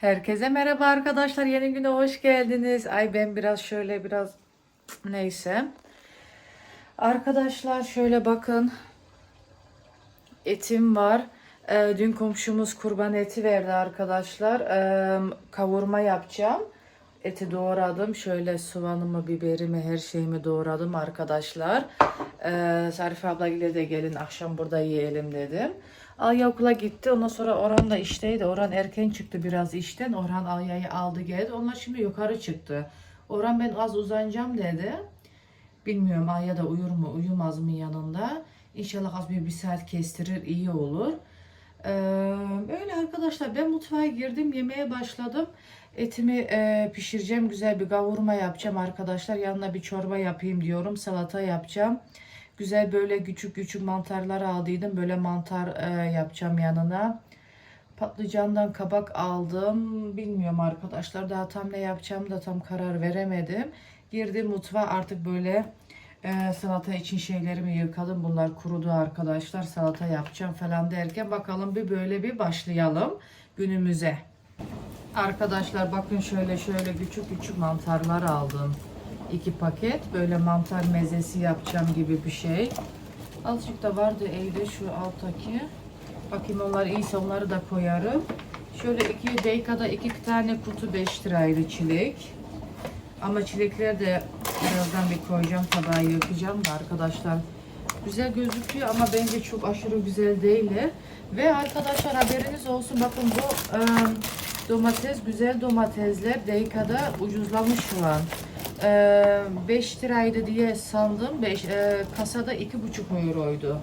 Herkese merhaba arkadaşlar. Yeni güne hoş geldiniz. Ay ben biraz şöyle biraz neyse. Arkadaşlar şöyle bakın. Etim var. Ee, dün komşumuz kurban eti verdi arkadaşlar. Ee, kavurma yapacağım. Eti doğradım. Şöyle soğanımı, biberimi, her şeyimi doğradım arkadaşlar. Ee, Zarife abla ile de gelin akşam burada yiyelim dedim. Alya okula gitti. Ondan sonra Orhan da işteydi. Orhan erken çıktı biraz işten. Orhan Alya'yı aldı geldi. Onlar şimdi yukarı çıktı. Orhan ben az uzanacağım dedi. Bilmiyorum Alya da uyur mu uyumaz mı yanında. İnşallah az bir, bir saat kestirir iyi olur. Ee, öyle arkadaşlar ben mutfağa girdim yemeğe başladım. Etimi e, pişireceğim güzel bir kavurma yapacağım arkadaşlar. Yanına bir çorba yapayım diyorum salata yapacağım. Güzel böyle küçük küçük mantarlar aldıydım. Böyle mantar e, yapacağım yanına. Patlıcandan kabak aldım. Bilmiyorum arkadaşlar daha tam ne yapacağım da tam karar veremedim. Girdim mutfağa artık böyle e, salata için şeylerimi yıkadım. Bunlar kurudu arkadaşlar. Salata yapacağım falan derken bakalım bir böyle bir başlayalım günümüze. Arkadaşlar bakın şöyle şöyle küçük küçük mantarlar aldım. İki paket böyle mantar mezesi yapacağım gibi bir şey. Azıcık da vardı evde şu alttaki. Bakayım onlar iyiyse onları da koyarım. Şöyle iki Beyka'da iki tane kutu 5 liraydı çilek. Ama çilekleri de birazdan bir koyacağım tabağa yakacağım da arkadaşlar. Güzel gözüküyor ama bence çok aşırı güzel değiller. Ve arkadaşlar haberiniz olsun bakın bu e, domates güzel domatesler Deyka'da ucuzlamış şu an. E, 5 liraydı diye sandım. 5 e, kasada 2,5 euroydu.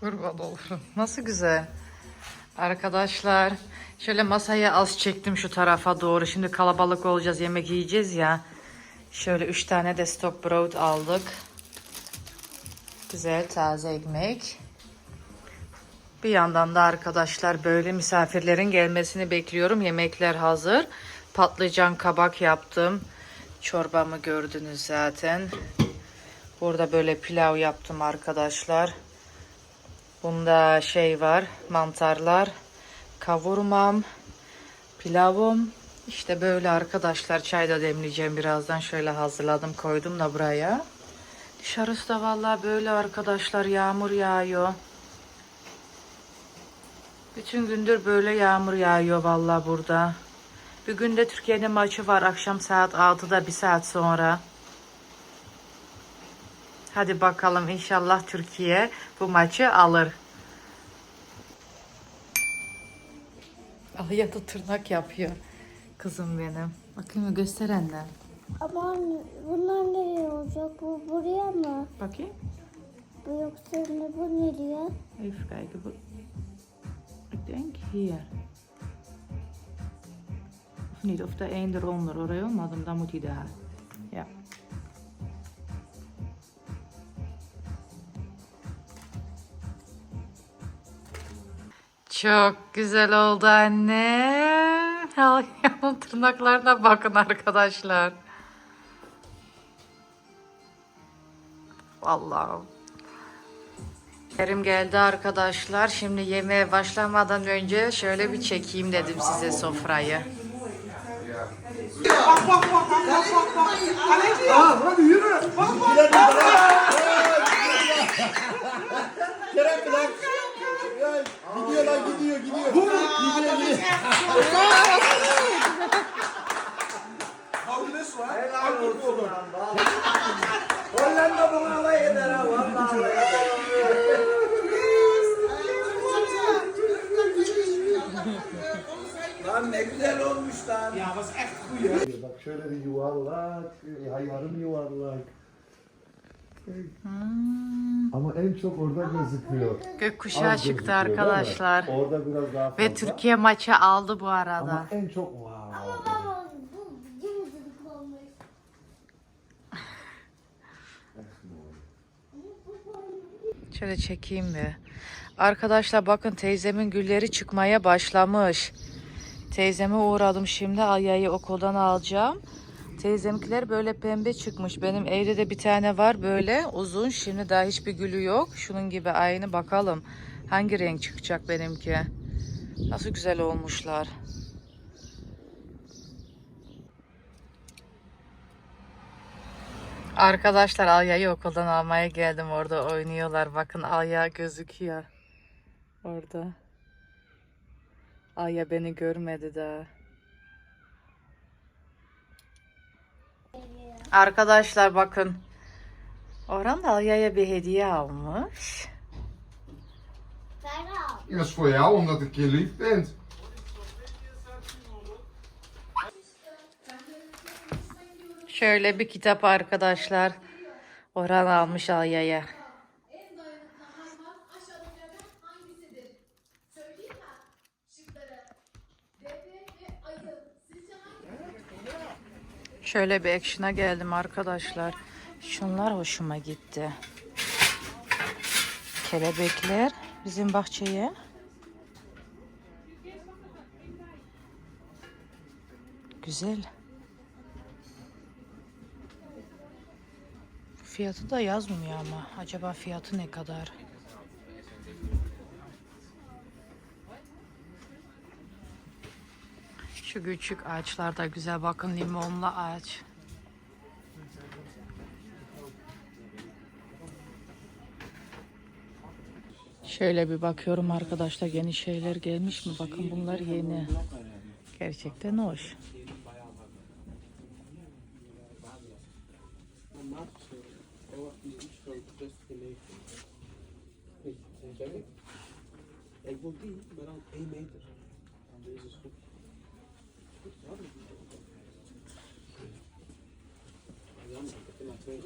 Kurban olurum. Nasıl güzel. Arkadaşlar şöyle masaya az çektim şu tarafa doğru. Şimdi kalabalık olacağız yemek yiyeceğiz ya. Şöyle üç tane de stock broad aldık. Güzel taze ekmek. Bir yandan da arkadaşlar böyle misafirlerin gelmesini bekliyorum. Yemekler hazır. Patlıcan kabak yaptım. Çorbamı gördünüz zaten. Burada böyle pilav yaptım arkadaşlar. Bunda şey var, mantarlar, kavurmam, pilavım. İşte böyle arkadaşlar çay da demleyeceğim birazdan. Şöyle hazırladım koydum da buraya. Dışarısı da vallahi böyle arkadaşlar yağmur yağıyor. Bütün gündür böyle yağmur yağıyor vallahi burada. Bir günde Türkiye'nin maçı var akşam saat 6'da bir saat sonra. Hadi bakalım inşallah Türkiye bu maçı alır. Alya da tırnak yapıyor. Kızım benim. Bakayım göster anne. Ama bunlar nereye olacak? Bu buraya mı? Bakayım. Bu yoksa ne bu nereye? Even kijken. bu- Ik denk hier. Of niet, of de een eronder. Oraya olmadı mı? Dan moet hij daar. Çok güzel oldu anne. Alya'nın tırnaklarına bakın arkadaşlar. Vallahi. Kerim geldi arkadaşlar. Şimdi yemeğe başlamadan önce şöyle bir çekeyim dedim size sofrayı. Kerem lan. Gidiyor gidiyor gidiyor. Gidiyor gidiyor. Hollanda bunu alay eder ha vallahi alay eder. Lan ne güzel olmuş lan. Ya was echt goed. Bak şöyle bir yuvarlak. Ya yarım yuvarlak. Ama en çok orada gözüküyor. Gökkuşağı Az çıktı gözüküyor, değil mi? arkadaşlar. Orada biraz daha fazla. Ve Türkiye maçı aldı bu arada. Ama en çok wow. Baba bu olmuş. Şöyle çekeyim bir. Arkadaşlar bakın teyzemin gülleri çıkmaya başlamış. Teyzeme uğradım şimdi Aya'yı okuldan alacağım. Teyzemkiler böyle pembe çıkmış. Benim evde de bir tane var böyle uzun. Şimdi daha hiçbir gülü yok. Şunun gibi aynı bakalım. Hangi renk çıkacak benimki. Nasıl güzel olmuşlar. Arkadaşlar Alya'yı okuldan almaya geldim. Orada oynuyorlar. Bakın Alya gözüküyor. Orada. Alya beni görmedi daha. Arkadaşlar bakın. Orhan da Alya'ya bir hediye almış. Dat is voor jou, omdat ik je lief bent. Şöyle bir kitap arkadaşlar. Orhan almış Alya'ya. Şöyle bir action'a geldim arkadaşlar. Şunlar hoşuma gitti. Kelebekler bizim bahçeye. Güzel. Fiyatı da yazmıyor ama. Acaba fiyatı ne kadar? Şu küçük ağaçlar da güzel. Bakın limonlu ağaç. Şöyle bir bakıyorum arkadaşlar yeni şeyler gelmiş mi? Bakın bunlar yeni. Gerçekten hoş. İk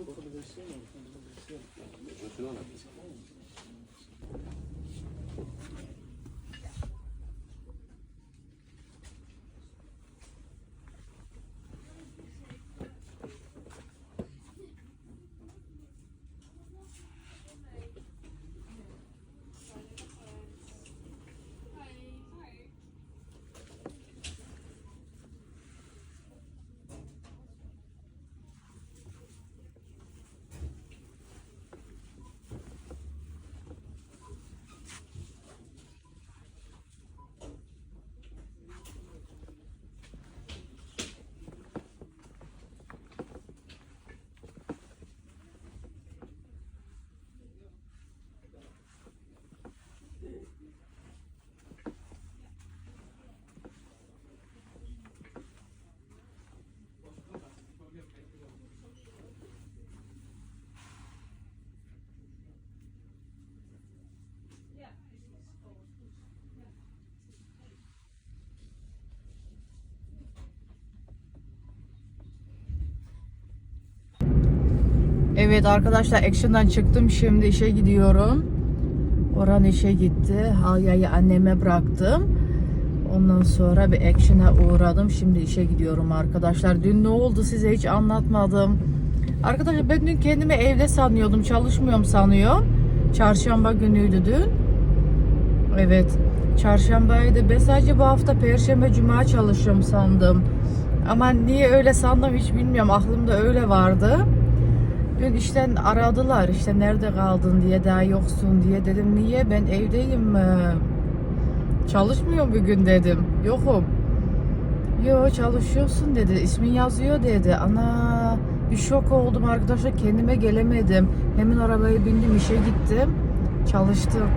Evet arkadaşlar Action'dan çıktım. Şimdi işe gidiyorum. Orhan işe gitti. Halya'yı anneme bıraktım. Ondan sonra bir Action'a uğradım. Şimdi işe gidiyorum arkadaşlar. Dün ne oldu size hiç anlatmadım. Arkadaşlar ben dün kendimi evde sanıyordum. Çalışmıyorum sanıyorum. Çarşamba günüydü dün. Evet. Çarşambaydı. Ben sadece bu hafta Perşembe Cuma çalışıyorum sandım. Ama niye öyle sandım hiç bilmiyorum. Aklımda öyle vardı. Dün işten aradılar işte nerede kaldın? diye daha yoksun. diye. Dedim niye? Ben evdeyim ee, çalışmıyorum bugün. dedim. Yokum. Yo çalışıyorsun dedi. İsmin yazıyor dedi. Ana bir şok oldum arkadaşlar kendime gelemedim. Hemen arabaya bindim işe gittim çalıştım.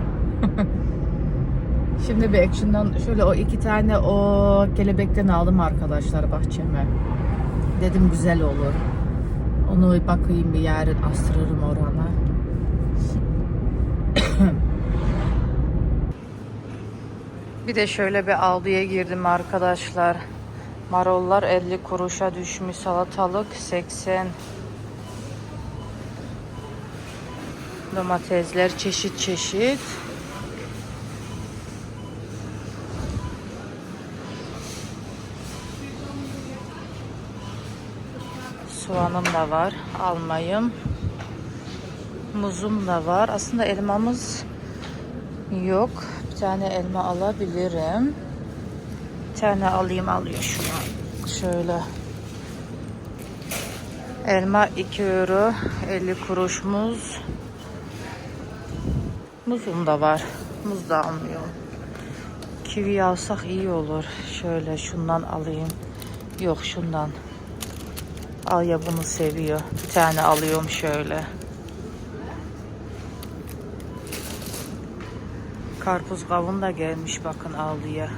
Şimdi bir action'dan şöyle o iki tane o kelebekten aldım arkadaşlar bahçeme. Dedim güzel olur onu bakayım bir yarın astırırım orana. Bir de şöyle bir aldıya girdim arkadaşlar. Marollar 50 kuruşa düşmüş. Salatalık 80. Domatesler çeşit çeşit. Soğanım da var. Almayım. Muzum da var. Aslında elmamız yok. Bir tane elma alabilirim. Bir tane alayım alıyor şunu. Şöyle. Elma 2 euro 50 kuruş muz. Muzum da var. Muz da almıyorum. Kivi alsak iyi olur. Şöyle şundan alayım. Yok şundan. Al ya bunu seviyor. Bir tane alıyorum şöyle. Karpuz kavun da gelmiş bakın al diye.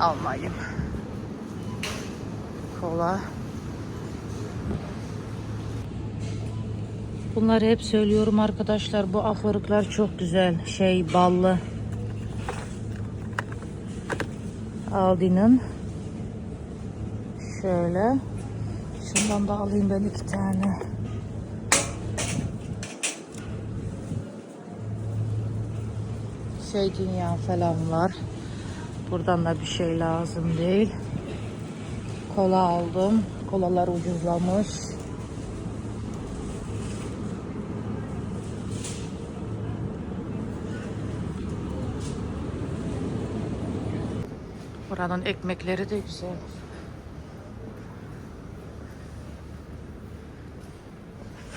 Almayayım. Kola. Bunları hep söylüyorum arkadaşlar. Bu afırıklar çok güzel. Şey ballı. Aldi'nin. Şöyle. Şundan da alayım ben iki tane. Dünya falan var. Buradan da bir şey lazım değil. Kola aldım. Kolalar ucuzlamış. Buranın ekmekleri de güzel.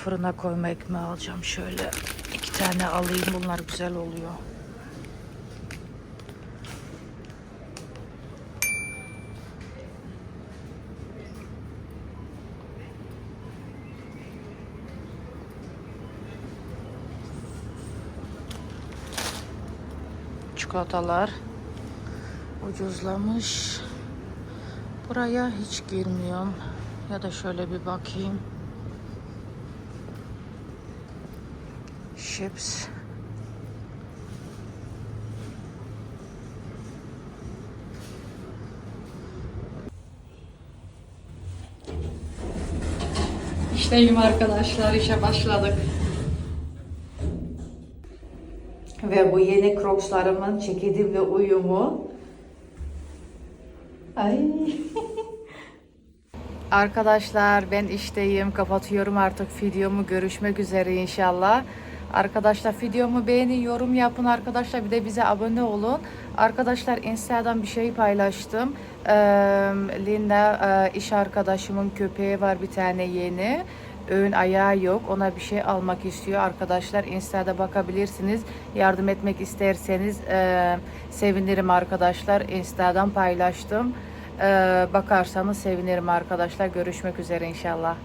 Fırına koyma ekmeği alacağım şöyle. iki tane alayım bunlar güzel oluyor. Çikolatalar ucuzlamış. Buraya hiç girmiyorum. Ya da şöyle bir bakayım. Chips. İşteyim arkadaşlar, işe başladık. Ve bu yeni crocslarımın çekidi ve uyumu. Ay. Arkadaşlar ben işteyim. Kapatıyorum artık videomu. Görüşmek üzere inşallah. Arkadaşlar videomu beğenin, yorum yapın arkadaşlar. Bir de bize abone olun. Arkadaşlar Instagram bir şey paylaştım. Ee, Linda e, iş arkadaşımın köpeği var bir tane yeni. Ön ayağı yok. Ona bir şey almak istiyor. Arkadaşlar Insta'da bakabilirsiniz. Yardım etmek isterseniz e, sevinirim arkadaşlar. Insta'dan paylaştım. Ee, bakarsanız sevinirim arkadaşlar. Görüşmek üzere inşallah.